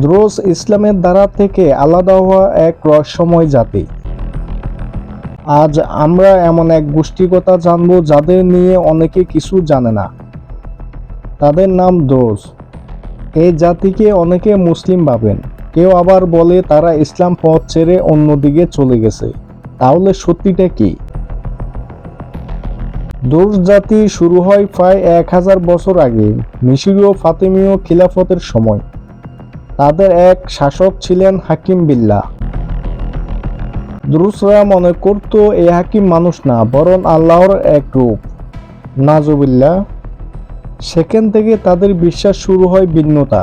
দ্রোজ ইসলামের দ্বারা থেকে আলাদা হওয়া এক রহস্যময় জাতি। আজ আমরা এমন এক গোষ্ঠীকতা জানব যাদের নিয়ে অনেকে কিছু জানে না। তাদের নাম দ্রোজ এই জাতিকে অনেকে মুসলিম ভাবেন। কেউ আবার বলে তারা ইসলাম পথ ছেড়ে অন্যদিকে চলে গেছে। তাহলে সত্যিটা কি? দোষ জাতি শুরু হয় প্রায় এক হাজার বছর আগে মিশরীয় ফাতেমীয় খিলাফতের সময়। তাদের এক শাসক ছিলেন হাকিম বিল্লাহ। দ্রুসরা মনে করত এই হাকিম মানুষ না, বরং আল্লাহর এক রূপ। নাজুবিল্লাহ, সেখান থেকে তাদের বিশ্বাস শুরু হয় ভিন্নতা।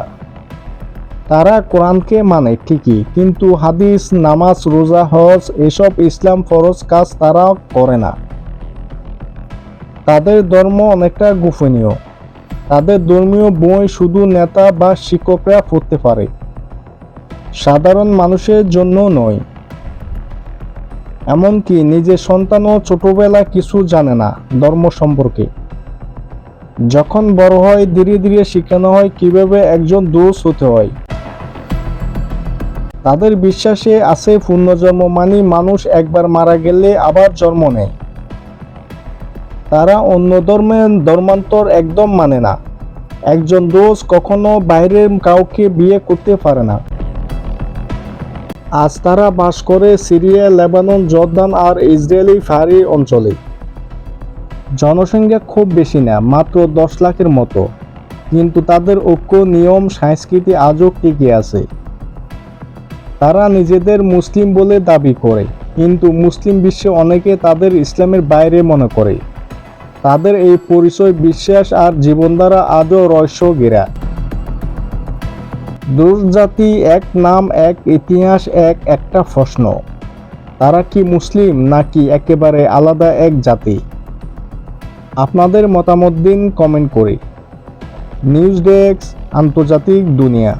তারা কোরআনকে মানে ঠিকই, কিন্তু হাদিস, নামাজ, রোজা, হজ, এসব ইসলাম ফরজ কাজ তারা করে না। তাদের ধর্ম অনেকটা গোপনীয়। তাদের ধর্মীয় বই শুধু নেতা বা শিক্ষকরা পড়তে পারে। সাধারণ মানুষের জন্য নয়। এমনকি নিজের সন্তানও ছোটবেলা কিছু জানে না ধর্ম সম্পর্কে। যখন বড় হয়, ধীরে ধীরে শেখানো হয় কীভাবে একজন দোষ হতে হয়। তাদের বিশ্বাসে আছে পুনর্জন্ম মানে মানুষ একবার মারা গেলে আবার জন্ম নেয়। তারা অন্য ধর্মের ধর্মান্তর একদম মানে না। একজন দোষ কখনো বাইরের কাউকে বিয়ে করতে পারে না। আজ তারা বাস করে সিরিয়া, লেবানন, জর্দান আর ইসরায়েলি ফারি অঞ্চলে। জনসংখ্যা খুব বেশি না, মাত্র দশ লাখের মতো। কিন্তু তাদের ঐক্য, নিয়ম, সংস্কৃতি আজও টিকে আছে। তারা নিজেদের মুসলিম বলে দাবি করে, কিন্তু মুসলিম বিশ্বে অনেকে তাদের ইসলামের বাইরে মনে করে। তাদের এই পরিচয় বিশ্বাস আর জীবনধারা আজও রহস্য ঘেরা দুর্জাতি এক নাম, এক ইতিহাস, এক একটা প্রশ্ন। তারা কি মুসলিম নাকি একেবারে আলাদা এক জাতি? আপনাদের মতামত দিন কমেন্ট করে। নিউজ ডেস্ক আন্তর্জাতিক দুনিয়া।